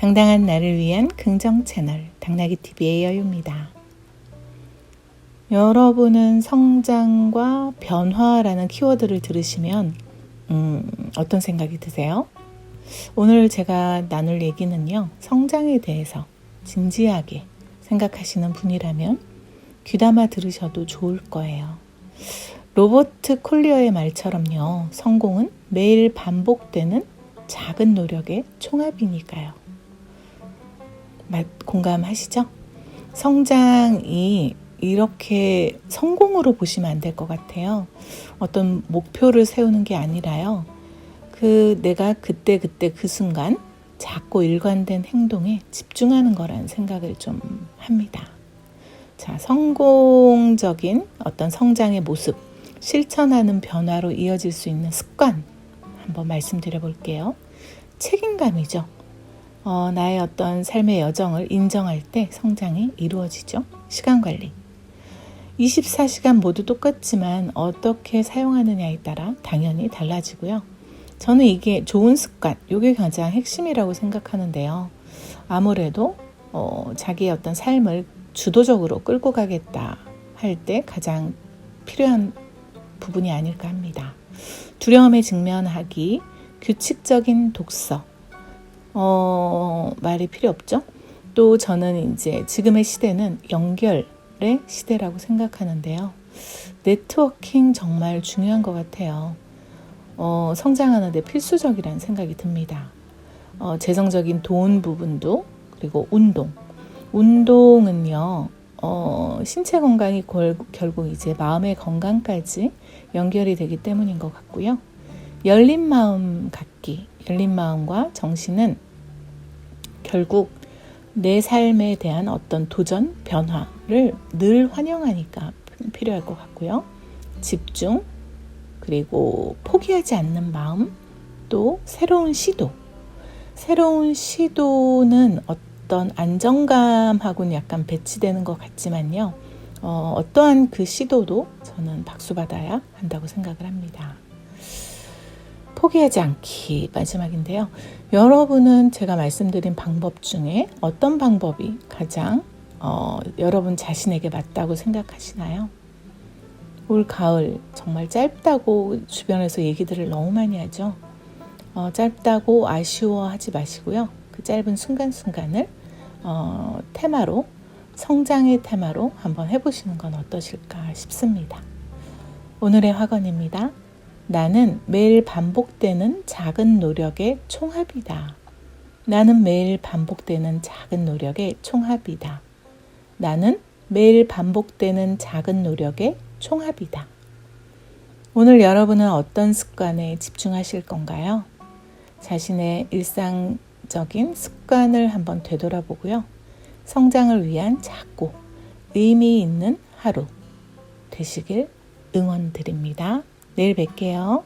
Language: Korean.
당당한 나를 위한 긍정 채널 당나귀 TV의 여유입니다. 여러분은 성장과 변화라는 키워드를 들으시면 음, 어떤 생각이 드세요? 오늘 제가 나눌 얘기는요. 성장에 대해서 진지하게 생각하시는 분이라면 귀담아 들으셔도 좋을 거예요. 로버트 콜리어의 말처럼요. 성공은 매일 반복되는 작은 노력의 총합이니까요. 맞- 공감하시죠? 성장이 이렇게 성공으로 보시면 안 될 것 같아요. 어떤 목표를 세우는 게 아니라요. 그 내가 그때 그때 그 순간 작고 일관된 행동에 집중하는 거라는 생각을 좀 합니다. 자, 성공적인 어떤 성장의 모습, 실천하는 변화로 이어질 수 있는 습관 한번 말씀드려 볼게요. 책임감이죠. 어, 나의 어떤 삶의 여정을 인정할 때 성장이 이루어지죠. 시간 관리. 24시간 모두 똑같지만 어떻게 사용하느냐에 따라 당연히 달라지고요. 저는 이게 좋은 습관, 이게 가장 핵심이라고 생각하는데요. 아무래도 어, 자기의 어떤 삶을 주도적으로 끌고 가겠다 할 때 가장 필요한 부분이 아닐까 합니다. 두려움에 직면하기, 규칙적인 독서, 어, 말이 필요 없죠. 또 저는 이제 지금의 시대는 연결의 시대라고 생각하는데요. 네트워킹 정말 중요한 것 같아요. 어, 성장하는데 필수적이라는 생각이 듭니다. 어, 재정적인 돈 부분도 그리고 운동. 운동은요, 어, 신체 건강이 골- 결국 이제 마음의 건강까지 연결이 되기 때문인 것 같고요. 열린 마음 갖기, 열린 마음과 정신은 결국 내 삶에 대한 어떤 도전, 변화를 늘 환영하니까 필요할 것 같고요. 집중, 그리고 포기하지 않는 마음, 또 새로운 시도. 새로운 시도는 어떤 안정감하고는 약간 배치되는 것 같지만요. 어, 어떠한 그 시도도 저는 박수받아야 한다고 생각을 합니다. 포기하지 않기 마지막인데요. 여러분은 제가 말씀드린 방법 중에 어떤 방법이 가장 어, 여러분 자신에게 맞다고 생각하시나요? 올 가을 정말 짧다고 주변에서 얘기들을 너무 많이 하죠. 어, 짧다고 아쉬워하지 마시고요. 그 짧은 순간순간을 어, 테마로 성장의 테마로 한번 해보시는 건 어떠실까 싶습니다. 오늘의 화건입니다. 나는 매일 반복되는 작은 노력의 총합이다. 나는 매일 반복되는 작은 노력의 총합이다. 나는 매일 반복되는 작은 노력의 총합이다. 오늘 여러분은 어떤 습관에 집중하실 건가요? 자신의 일상적인 습관을 한번 되돌아보고요. 성장을 위한 작고 의미 있는 하루 되시길 응원드립니다. 내일 뵐게요.